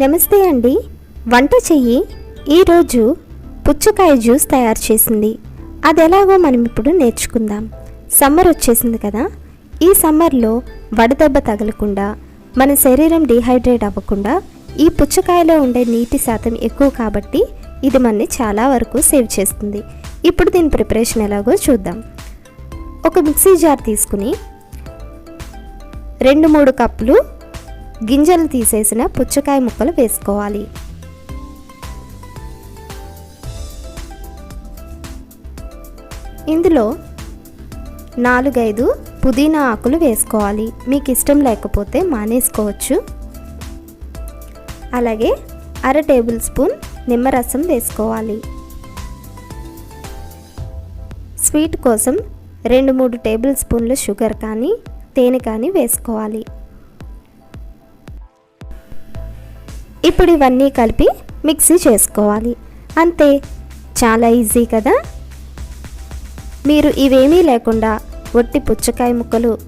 నమస్తే అండి. వంట చెయ్యి. ఈరోజు పుచ్చకాయ జ్యూస్ తయారు చేసింది. అది ఎలాగో మనం ఇప్పుడు నేర్చుకుందాం. సమ్మర్ వచ్చేసింది కదా. ఈ సమ్మర్లో వడదెబ్బ తగలకుండా మన శరీరం డిహైడ్రేట్ అవ్వకుండా ఈ పుచ్చకాయలో ఉండే నీటి శాతం ఎక్కువ కాబట్టి ఇది మనని చాలా వరకు సేవ్ చేస్తుంది. ఇప్పుడు దీని ప్రిపరేషన్ ఎలాగో చూద్దాం. ఒక మిక్సీ జార్ తీసుకుని రెండు మూడు కప్పులు గింజలు తీసేసిన పుచ్చకాయ ముక్కలు వేసుకోవాలి. ఇందులో నాలుగైదు పుదీనా ఆకులు వేసుకోవాలి. మీకు ఇష్టం లేకపోతే మానేసుకోవచ్చు. అలాగే అర టేబుల్ స్పూన్ నిమ్మరసం వేసుకోవాలి. స్వీట్ కోసం రెండు మూడు టేబుల్ స్పూన్లు షుగర్ కానీ తేనె కానీ వేసుకోవాలి. ఇప్పుడు ఇవన్నీ కలిపి మిక్సీ చేసుకోవాలి. అంతే. చాలా ఈజీ కదా? మీరు ఇవేమీ లేకుండా ఒట్టి పుచ్చకాయ ముక్కలు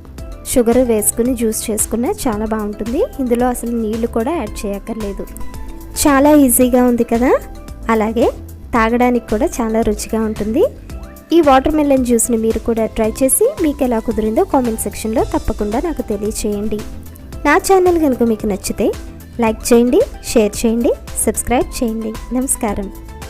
షుగర్ వేసుకుని జ్యూస్ చేసుకున్న చాలా బాగుంటుంది. ఇందులో అసలు నీళ్ళు కూడా యాడ్ చేయక్కర్లేదు. చాలా ఈజీగా ఉంది కదా? అలాగే తాగడానికి కూడా చాలా రుచిగా ఉంటుంది. ఈ వాటర్ మెలన్ జ్యూస్ని మీరు కూడా ట్రై చేసి మీకు ఎలా కుదిరిందో కామెంట్ సెక్షన్లో తప్పకుండా నాకు తెలియచేయండి. నా ఛానల్ కనుక మీకు నచ్చితే లైక్ చేయండి షేర్ చేయండి సబ్స్క్రైబ్ చేయండి. నమస్కారం.